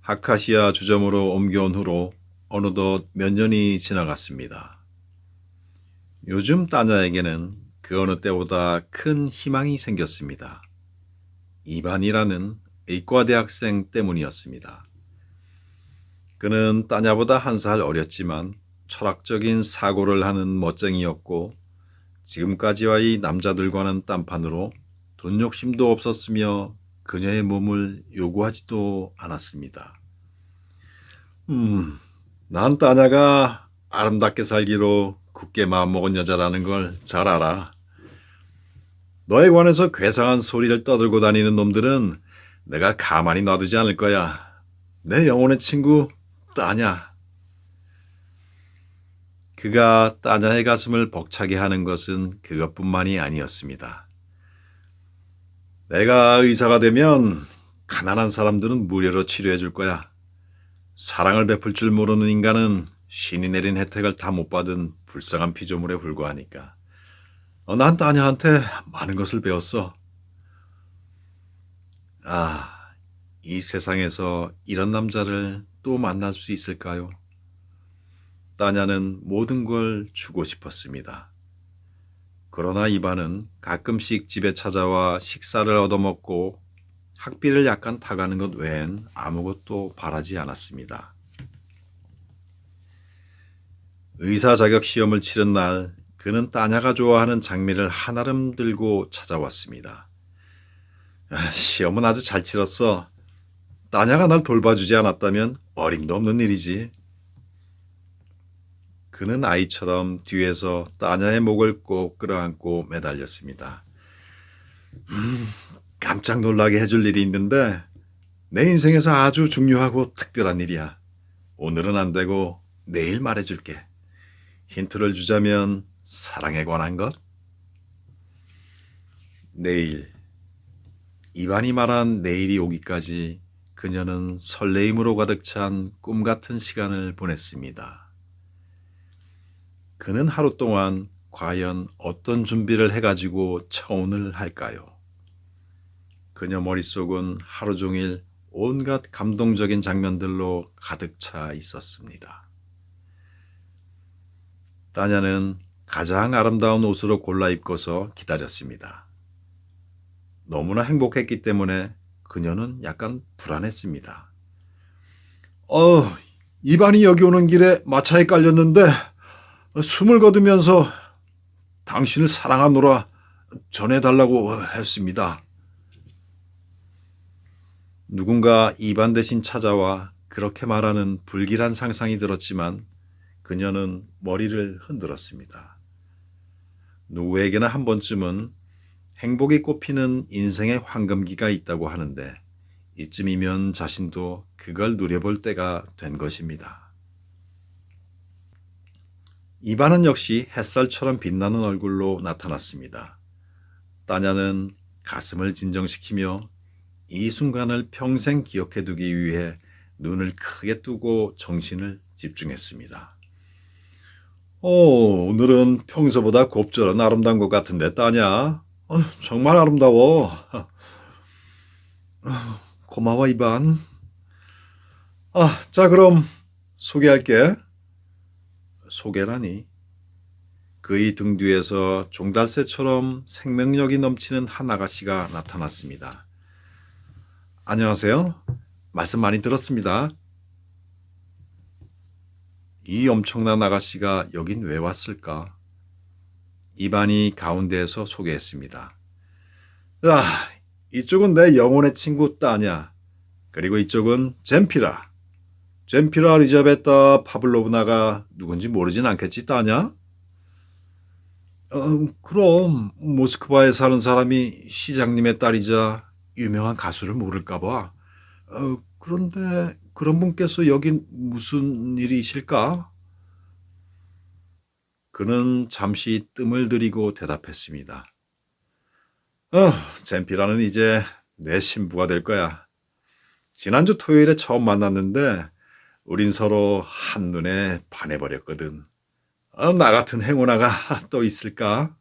하카시아 주점으로 옮겨온 후로 어느덧 몇 년이 지나갔습니다. 요즘 따녀에게는 그 어느 때보다 큰 희망이 생겼습니다. 이반이라는 의과대학생 때문이었습니다. 그는 따녀보다 한 살 어렸지만 철학적인 사고를 하는 멋쟁이였고 지금까지와의 남자들과는 딴판으로 돈 욕심도 없었으며 그녀의 몸을 요구하지도 않았습니다. 음, 난 따냐가 아름답게 살기로 굳게 마음먹은 여자라는 걸 잘 알아. 너에 관해서 괴상한 소리를 떠들고 다니는 놈들은 내가 가만히 놔두지 않을 거야. 내 영혼의 친구 따냐. 그가 따냐의 가슴을 벅차게 하는 것은 그것뿐만이 아니었습니다. 내가 의사가 되면 가난한 사람들은 무료로 치료해 줄 거야. 사랑을 베풀 줄 모르는 인간은 신이 내린 혜택을 다 못 받은 불쌍한 피조물에 불과하니까. 어, 난 따냐한테 많은 것을 배웠어. 아, 이 세상에서 이런 남자를 또 만날 수 있을까요? 따냐는 모든 걸 주고 싶었습니다. 그러나 이반은 가끔씩 집에 찾아와 식사를 얻어먹고 학비를 약간 타가는 것 외엔 아무것도 바라지 않았습니다. 의사 자격 시험을 치른 날 그는 따냐가 좋아하는 장미를 한 아름 들고 찾아왔습니다. 아, 시험은 아주 잘 치렀어. 따냐가 날 돌봐주지 않았다면 어림도 없는 일이지. 그는 아이처럼 뒤에서 따냐의 목을 꼭 끌어안고 매달렸습니다. 음, 깜짝 놀라게 해줄 일이 있는데 내 인생에서 아주 중요하고 특별한 일이야. 오늘은 안 되고 내일 말해줄게. 힌트를 주자면 사랑에 관한 것? 내일. 이반이 말한 내일이 오기까지 그녀는 설레임으로 가득 찬 꿈 같은 시간을 보냈습니다. 그는 하루 동안 과연 어떤 준비를 해가지고 청혼을 할까요? 그녀 머릿속은 하루 종일 온갖 감동적인 장면들로 가득 차 있었습니다. 따냐는 가장 아름다운 옷으로 골라 입고서 기다렸습니다. 너무나 행복했기 때문에 그녀는 약간 불안했습니다. 어, 이반이 여기 오는 길에 마차에 깔렸는데 숨을 거두면서 당신을 사랑하노라 전해달라고 했습니다. 누군가 이반 대신 찾아와 그렇게 말하는 불길한 상상이 들었지만 그녀는 머리를 흔들었습니다. 누구에게나 한 번쯤은 행복이 꽃피는 인생의 황금기가 있다고 하는데 이쯤이면 자신도 그걸 누려볼 때가 된 것입니다. 이반은 역시 햇살처럼 빛나는 얼굴로 나타났습니다. 따냐는 가슴을 진정시키며 이 순간을 평생 기억해 두기 위해 눈을 크게 뜨고 정신을 집중했습니다. 오, 오늘은 평소보다 곱절은 아름다운 것 같은데 따냐? 어, 정말 아름다워. 어, 고마워 이반. 아, 자 그럼 소개할게. 소개라니. 그의 등 뒤에서 종달새처럼 생명력이 넘치는 한 아가씨가 나타났습니다. 안녕하세요. 말씀 많이 들었습니다. 이 엄청난 아가씨가 여긴 왜 왔을까? 이반이 가운데에서 소개했습니다. 아, 이쪽은 내 영혼의 친구 따냐. 그리고 이쪽은 젠피라. 젠피라 리자베타 파블로브나가 누군지 모르진 않겠지, 따냐? 어, 그럼 모스크바에 사는 사람이 시장님의 딸이자 유명한 가수를 모를까 봐. 어, 그런데 그런 분께서 여긴 무슨 일이실까? 그는 잠시 뜸을 들이고 대답했습니다. 어, 젠피라는 이제 내 신부가 될 거야. 지난주 토요일에 처음 만났는데 우린 서로 한눈에 반해버렸거든. 어, 나 같은 행운아가 또 있을까?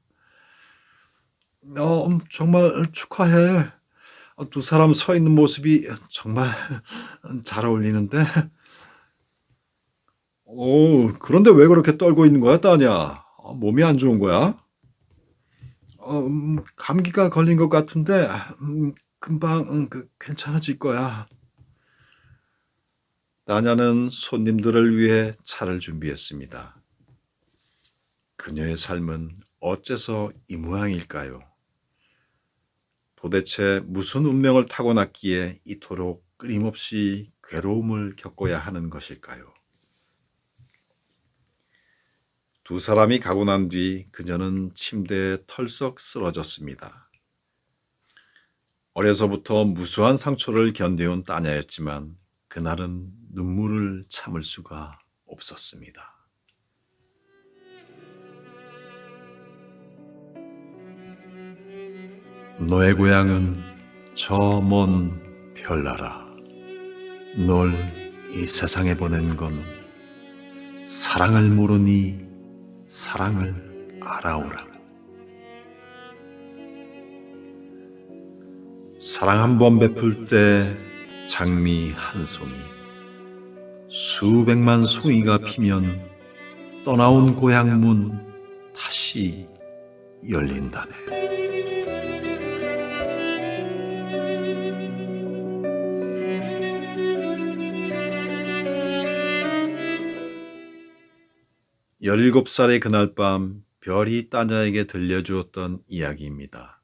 어, 정말 축하해. 어, 두 사람 서 있는 모습이 정말 잘 어울리는데. 오, 그런데 왜 그렇게 떨고 있는 거야, 따냐? 어, 몸이 안 좋은 거야? 어, 음, 감기가 걸린 것 같은데, 음, 금방 음, 그, 괜찮아질 거야. 따냐는 손님들을 위해 차를 준비했습니다. 그녀의 삶은 어째서 이 모양일까요? 도대체 무슨 운명을 타고났기에 이토록 끊임없이 괴로움을 겪어야 하는 것일까요? 두 사람이 가고 난 뒤 그녀는 침대에 털썩 쓰러졌습니다. 어려서부터 무수한 상처를 견뎌온 따냐였지만 그날은 눈물을 참을 수가 없었습니다. 너의 고향은 저 먼 별나라. 널 이 세상에 보낸 건 사랑을 모르니 사랑을 알아오라고. 사랑 한 번 베풀 때 장미 한 송이, 수백만 송이가 피면 떠나온 고향 문 다시 열린다네. 열일곱 살의 그날 밤 별이 따냐에게 들려주었던 이야기입니다.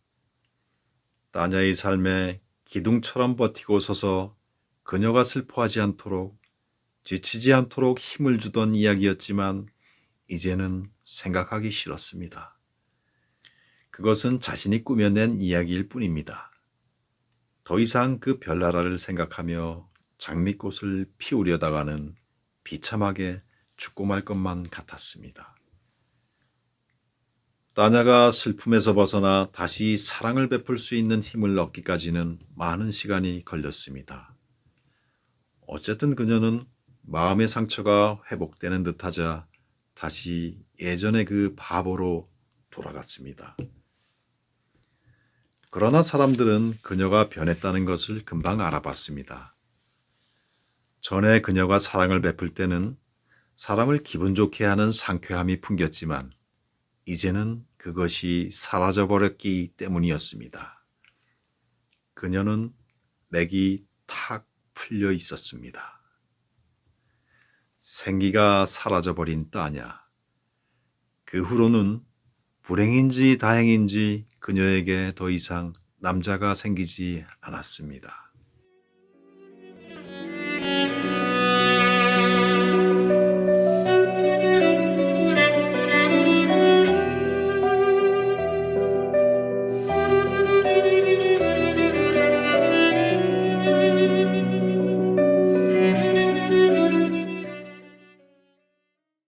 따냐의 삶에 기둥처럼 버티고 서서 그녀가 슬퍼하지 않도록 지치지 않도록 힘을 주던 이야기였지만 이제는 생각하기 싫었습니다. 그것은 자신이 꾸며낸 이야기일 뿐입니다. 더 이상 그 별나라를 생각하며 장미꽃을 피우려다가는 비참하게 죽고 말 것만 같았습니다. 따냐가 슬픔에서 벗어나 다시 사랑을 베풀 수 있는 힘을 얻기까지는 많은 시간이 걸렸습니다. 어쨌든 그녀는 마음의 상처가 회복되는 듯하자 다시 예전의 그 바보로 돌아갔습니다. 그러나 사람들은 그녀가 변했다는 것을 금방 알아봤습니다. 전에 그녀가 사랑을 베풀 때는 사람을 기분 좋게 하는 상쾌함이 풍겼지만 이제는 그것이 사라져 버렸기 때문이었습니다. 그녀는 맥이 탁 풀려 있었습니다. 생기가 사라져 버린 따냐. 그 후로는 불행인지 다행인지 그녀에게 더 이상 남자가 생기지 않았습니다.